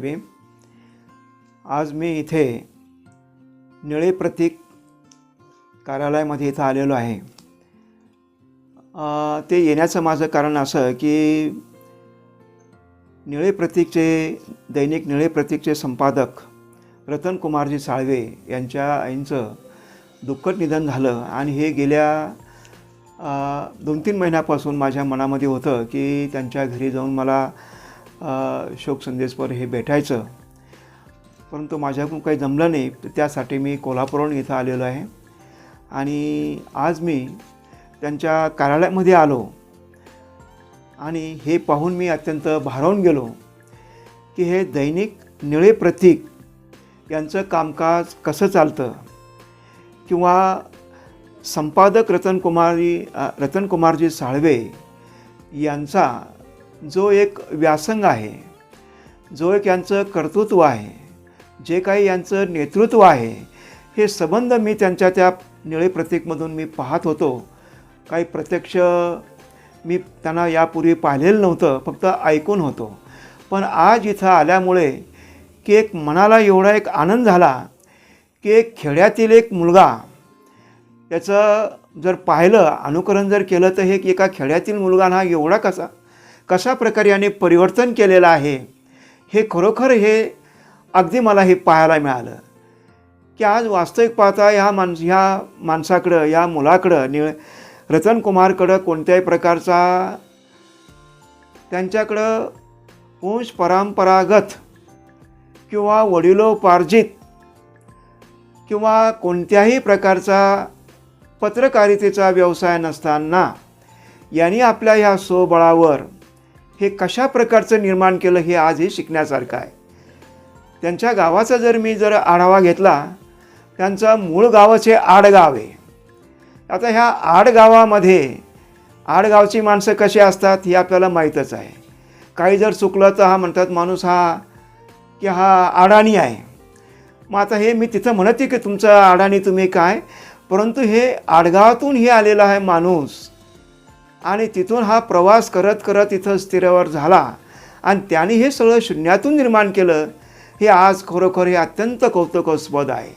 भीम आज मी इथे निळे प्रतीक कार्यालयामध्ये इथं आलेलो आहे. ते येण्याचं माझं कारण असं की निळे प्रतीकचे दैनिक निळे प्रतीकचे संपादक रतन कुमारजी साळवे यांच्या आईंचं दुःखद निधन झालं आणि हे गेल्या दोन तीन महिन्यापासून माझ्या मनामध्ये होतं की त्यांच्या घरी जाऊन मला शोक संदेशवर हे भेटायचं. परंतु माझ्याकडून काही जमलं नाही तर त्यासाठी मी कोल्हापूरहून इथं आलेलो आहे. आणि आज मी त्यांच्या कार्यालयामध्ये आलो. आणि हे पाहून मी अत्यंत भारावून गेलो की हे दैनिक निळे प्रतीक यांचं कामकाज कसं चालतं? किंवा संपादक रतन कुमारी रतन कुमारजी साळवे यांचा जो एक व्यासंग आहे जो एक यांचं कर्तृत्व आहे जे काही यांचं नेतृत्व आहे हे संबंध मी त्यांच्या त्या निळे प्रतीकमधून मी पाहत होतो. काही प्रत्यक्ष मी त्यांना यापूर्वी पाहिलेलं नव्हतं फक्त ऐकून होतो. पण आज इथं आल्यामुळे की एक मनाला एवढा एक आनंद झाला की एक खेड्यातील एक मुलगा त्याचं जर पाहिलं अनुकरण जर केलं तर हे एका खेड्यातील मुलगा हा एवढा कसा? कशा प्रकारे याने परिवर्तन केलेलं आहे हे खरोखर हे अगदी मला हे पाहायला मिळालं. की आज वास्तविक पाहता ह्या माणस ह्या माणसाकडं या मुलाकडं निळ रतन कुमारकडं कोणत्याही प्रकारचा त्यांच्याकडं वंश परंपरागत किंवा वडिलोपार्जित किंवा कोणत्याही प्रकारचा पत्रकारितेचा व्यवसाय नसताना यांनी आपल्या ह्या स्वबळावर हे कशा प्रकारचं निर्माण केलं हे आजही शिकण्यासारखं आहे. त्यांच्या गावाचा जर मी जर आढावा घेतला त्यांचा मूळ गावाचे आडगाव आहे. आता ह्या आडगावामध्ये आडगावची माणसं कशी असतात हे आपल्याला माहीतच आहे. काही जर चुकलं तर हा म्हणतात माणूस हा की हा अडाणी आहे. मग आता हे मी तिथं म्हणते की तुमचं अडाणी तुम्ही काय? परंतु हे आडगावातून हे आलेला आहे माणूस आणि तिथून हा प्रवास करत करत इथं स्थिरावर झाला. आणि त्याने हे सगळं शून्यातून निर्माण केलं हे आज खरोखर हे अत्यंत कौतुकास्पद आहे.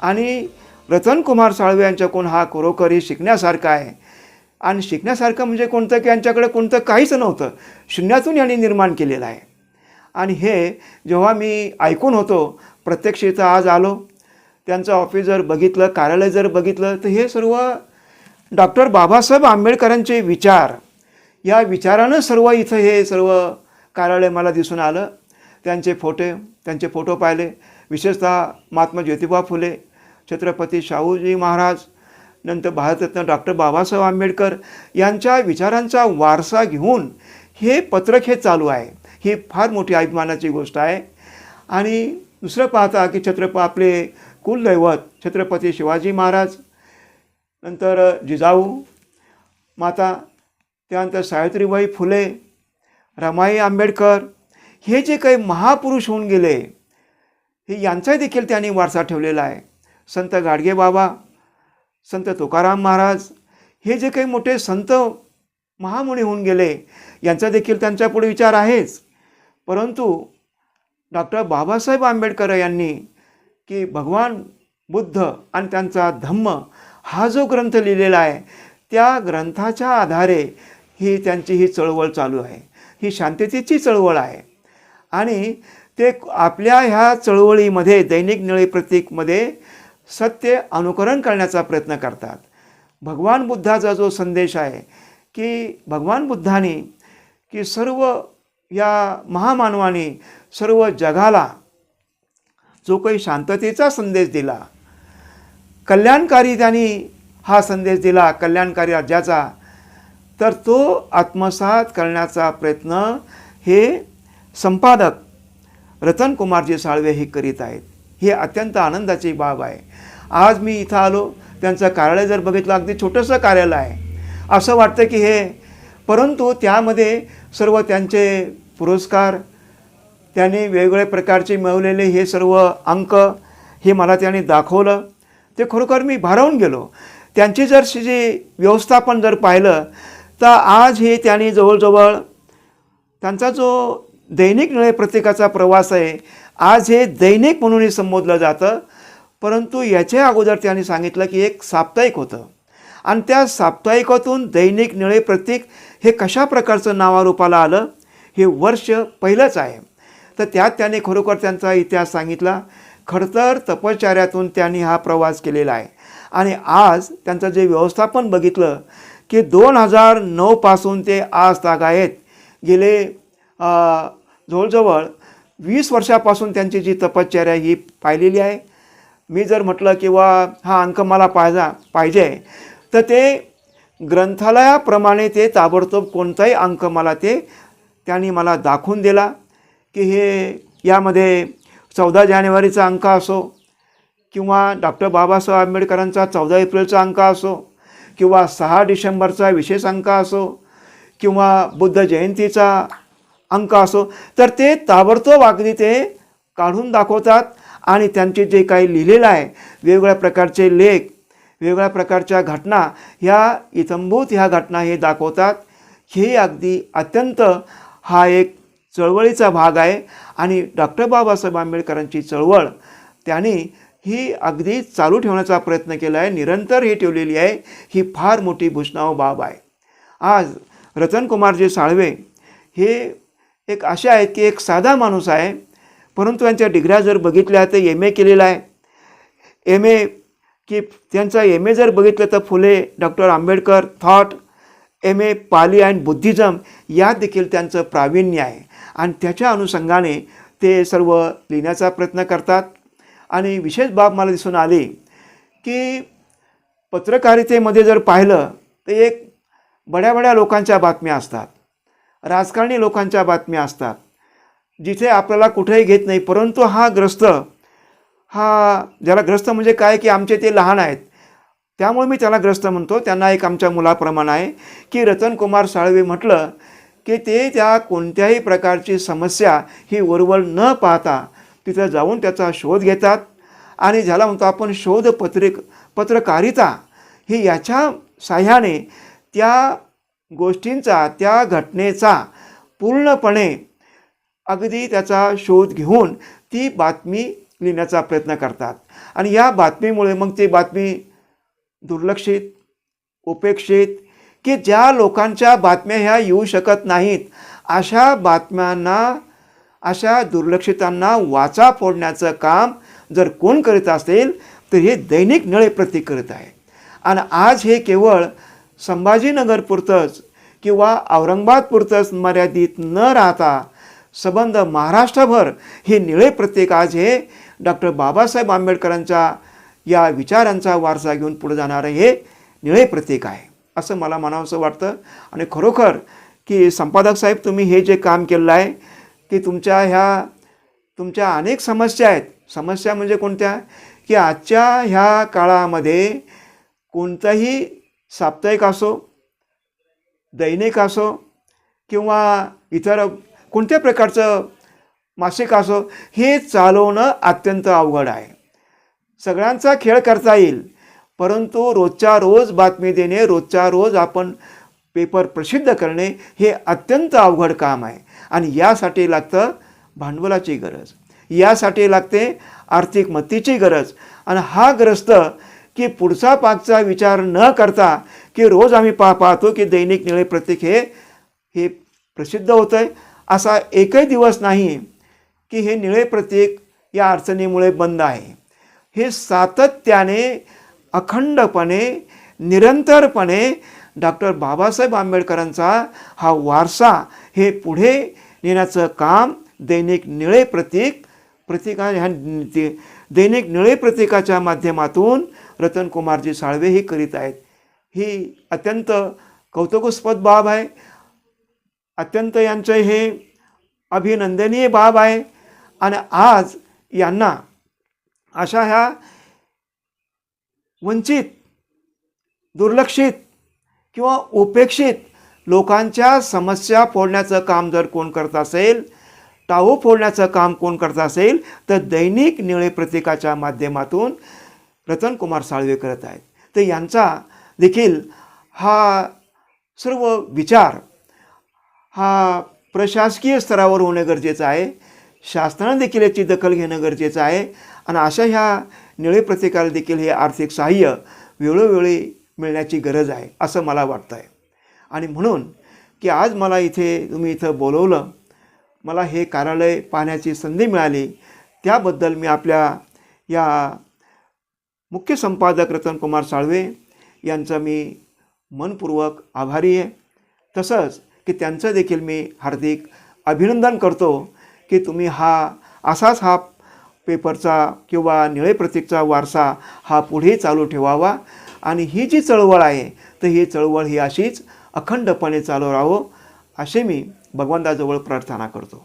आणि रतन कुमार साळवे यांच्याकडून हा खरोखर शिकण्यासारखा आहे. आणि शिकण्यासारखं म्हणजे कोणतं की यांच्याकडे कोणतं काहीच नव्हतं. शून्यातून यांनी निर्माण केलेलं आहे. आणि हे जेव्हा मी ऐकून होतो प्रत्यक्ष इथं आज आलो त्यांचं ऑफिस जर बघितलं कार्यालय जर बघितलं तर हे सर्व डॉक्टर बाबासाहेब आंबेडकरांचे विचार. या विचारानं सर्व इथं हे सर्व कार्यालय मला दिसून आलं. त्यांचे फोटे त्यांचे फोटो पाहिले. विशेषतः महात्मा ज्योतिबा फुले छत्रपती शाहूजी महाराज नंतर भारतरत्न डॉक्टर बाबासाहेब आंबेडकर यांच्या विचारांचा वारसा घेऊन हे पत्रक हे चालू आहे. ही फार मोठी अभिमानाची गोष्ट आहे. आणि दुसरं पाहता की छत्रप आपले कुलदैवत छत्रपती शिवाजी महाराज नंतर जिजाऊ माता त्यानंतर सावित्रीबाई फुले रमाई आंबेडकर हे जे काही महापुरुष होऊन गेले हे यांचा देखील त्यांनी वारसा ठेवलेला आहे. संत गाडगे बाबा संत तुकाराम महाराज हे जे काही मोठे संत महामुनी होऊन गेले यांचा देखील त्यांच्या पुढे विचार आहेच. परंतु डॉक्टर बाबासाहेब आंबेडकर यांनी की भगवान बुद्ध आणि त्यांचा धम्म हा जो ग्रंथ लिहिलेला आहे त्या ग्रंथाच्या आधारे ही त्यांची ही चळवळ चालू आहे. ही शांततेची चळवळ आहे. आणि ते आपल्या ह्या चळवळीमध्ये दैनिक निळे प्रतीकमध्ये सत्य अनुकरण करण्याचा प्रयत्न करतात. भगवान बुद्धाचा जो संदेश आहे की भगवान बुद्धाने की सर्व या महामानवाने सर्व जगाला जो काही शांततेचा संदेश दिला कल्याणकारी त्यांनी हा संदेश दिला कल्याणकारी राज्याचा. तर तो आत्मसात करण्याचा प्रयत्न हे संपादक रतन कुमारजी साळवे हे करीत आहेत. हे अत्यंत आनंदाची बाब आहे. आज मी इथं आलो त्यांचं कार्यालय जर बघितलं अगदी छोटंसं कार्यालय आहे. असं वाटतं की हे परंतु त्यामध्ये सर्व त्यांचे पुरस्कार त्यांनी वेगवेगळ्या प्रकारचे मिळवलेले हे सर्व अंक हे मला त्याने दाखवलं. ते खरोखर मी भारावून गेलो. त्यांची जर जी व्यवस्थापन जर पाहिलं तर आज हे त्यांनी जवळजवळ त्यांचा जो दैनिक निळय प्रत्येकाचा प्रवास आहे आज हे दैनिक म्हणूनही संबोधलं जातं. परंतु याच्या अगोदर त्यांनी सांगितलं की एक साप्ताहिक होतं. आणि त्या साप्ताहिकातून दैनिक निळे प्रतीक हे कशा प्रकारचं नावारूपाला आलं हे वर्ष पहिलंच आहे. तर त्यात त्याने खरोखर त्यांचा इतिहास सांगितला. खडतर तपश्चर्यातून त्यांनी हा प्रवास केलेला आहे. आणि आज त्यांचं जे व्यवस्थापन बघितलं की दोन हजार नऊपासून ते आज ताग आहेत. गेले जवळजवळ वीस वर्षापासून त्यांची जी तपश्चर्या ही पाहिलेली आहे. मी जर म्हटलं किंवा हा अंक मला पाहिजा पाहिजे तर ते ग्रंथालयाप्रमाणे ते ताबडतोब कोणताही अंक मला ते त्यांनी मला दाखवून दिला की हे यामध्ये चौदा जानेवारीचा अंक असो किंवा डॉक्टर बाबासाहेब आंबेडकरांचा चौदा एप्रिलचा अंक असो किंवा सहा डिसेंबरचा विशेष अंक असो किंवा बुद्ध जयंतीचा अंक असो तर ते ताबडतोब अगदी ते काढून दाखवतात आणि त्यांचे जे काही लिहिलेलं आहे वेगवेगळ्या प्रकारचे लेख वेगवेगळ्या प्रकारच्या घटना ह्या इतंभूत ह्या घटना हे दाखवतात. हे अगदी अत्यंत हा एक चळवळीचा भाग आहे. आणि डॉक्टर बाबासाहेब आंबेडकरांची चळवळ त्यांनी ही अगदी चालू ठेवण्याचा प्रयत्न केला आहे. निरंतर ही ठेवलेली आहे. ही फार मोठी भूषणाव बाब आहे. आज रतनकुमारजी साळवे हे एक असे आहेत की एक साधा माणूस आहे. परंतु यांच्या डिग्र्या जर बघितल्या तर एम ए केलेला आहे. एम ए की त्यांचा एम ए जर बघितलं तर Phule doctor Ambedkar thought M A Pali and Buddhism यात देखील त्यांचं प्रावीण्य आहे. आणि त्याच्या अनुषंगाने ते सर्व लिहिण्याचा प्रयत्न करतात. आणि विशेष बाब मला दिसून आली की पत्रकारितेमध्ये जर पाहिलं तर एक बड्या बड्या लोकांच्या बातम्या असतात. राजकारणी लोकांच्या बातम्या असतात. जिथे आपल्याला कुठेही घेत नाही परंतु हा ग्रस्त हा ज्याला ग्रस्त म्हणजे काय की आमचे ते लहान आहेत त्यामुळे मी त्याला ग्रस्त म्हणतो. त्यांना एक आमच्या मुलाप्रमाणे आहे की रतनकुमार साळवे म्हटलं की ते त्या कोणत्याही प्रकारची समस्या ही वरवर न पाहता तिथं जाऊन त्याचा शोध घेतात. आणि ज्याला म्हणतो आपण शोध पत्रिक पत्रकारिता ही याच्या साह्याने त्या गोष्टींचा त्या घटनेचा पूर्णपणे अगदी त्याचा शोध घेऊन ती बातमी लिहिण्याचा प्रयत्न करतात. आणि या बातमीमुळे मग ती बातमी दुर्लक्षित उपेक्षित की ज्या लोकांच्या बातम्या ह्या येऊ शकत नाहीत अशा बातम्यांना अशा दुर्लक्षितांना वाचा फोडण्याचं काम जर कोण करीत असेल तर हे दैनिक नळे प्रतीक करत आहे. आणि आज हे केवळ संभाजीनगरपुरतंच किंवा औरंगाबादपुरतंच मर्यादित न राहता सबंध महाराष्ट्रभर हे निळे प्रत्येक आज हे डॉक्टर बाबासाहेब आंबेडकरांच्या या विचारांचा वारसा घेऊन पुढे जाणारं हे निळे प्रतीक आहे. असं मला म्हणावंसं वाटतं. आणि खरोखर की संपादक साहेब तुम्ही हे जे काम केलेलं आहे की तुमच्या ह्या तुमच्या अनेक समस्या आहेत. समस्या म्हणजे कोणत्या? की आजच्या ह्या काळामध्ये कोणताही साप्ताहिक असो दैनिक असो किंवा इतर कोणत्या प्रकारचं मासिक असो हे चालवणं अत्यंत अवघड आहे. सगळ्यांचा खेळ करता येईल. परंतु रोजच्या रोज बातमी देणे रोजच्या रोज आपण पेपर प्रसिद्ध करणे हे अत्यंत अवघड काम आहे. आणि यासाठी लागतं भांडवलाची गरज. यासाठी लागते आर्थिक मतीची गरज. आणि हा ग्रस्त की पुढचा पाकचा विचार न करता की रोज आम्ही पा पाहतो की दैनिक निळे प्रतीक हे हे प्रसिद्ध होतं आहे असा एकही दिवस नाही की हे निळे प्रतीक या अडचणीमुळे बंद आहे. हे सातत्याने अखंडपणे निरंतरपणे डॉक्टर बाबासाहेब आंबेडकरांचा हा वारसा हे पुढे नेण्याचं काम दैनिक निळे प्रतीक प्रतीका ह्या ते- दैनिक निळे प्रतीकाच्या माध्यमातून रतनकुमारजी साळवे हे करीत आहेत. ही अत्यंत कौतुकास्पद बाब आहे. अत्यंत यांचं हे अभिनंदनीय बाब आहे. आणि आज यांना अशा ह्या वंचित दुर्लक्षित किंवा उपेक्षित लोकांच्या समस्या फोडण्याचं काम जर कोण करत असेल टाऊ फोडण्याचं काम कोण करत असेल तर दैनिक निळे प्रतीकाच्या माध्यमातून रतनकुमार साळवे करत आहेत. तर यांचा देखील हा सर्व विचार हा प्रशासकीय स्तरावर होणं गरजेचं आहे. शासनानं देखील याची दखल घेणं गरजेचं आहे. आणि अशा ह्या निळे प्रत्येकाला देखील हे आर्थिक सहाय्य वेळोवेळी मिळण्याची गरज आहे असं मला वाटतं आहे आणि म्हणून की आज मला इथे तुम्ही इथं बोलवलं मला हे कार्यालय पाहण्याची संधी मिळाली त्याबद्दल मी आपल्या या मुख्य संपादक रतनकुमार साळवे यांचं मी मनपूर्वक आभारी आहे. तसंच की त्यांचं देखील मी हार्दिक अभिनंदन करतो की तुम्ही हा असाच हा पेपरचा किंवा निळे प्रतीकचा वारसा हा पुढे चालू ठेवावा. आणि ही जी चळवळ आहे तर ही चळवळ ही अशीच अखंडपणे चालू राहो असे मी भगवंताजवळ प्रार्थना करतो.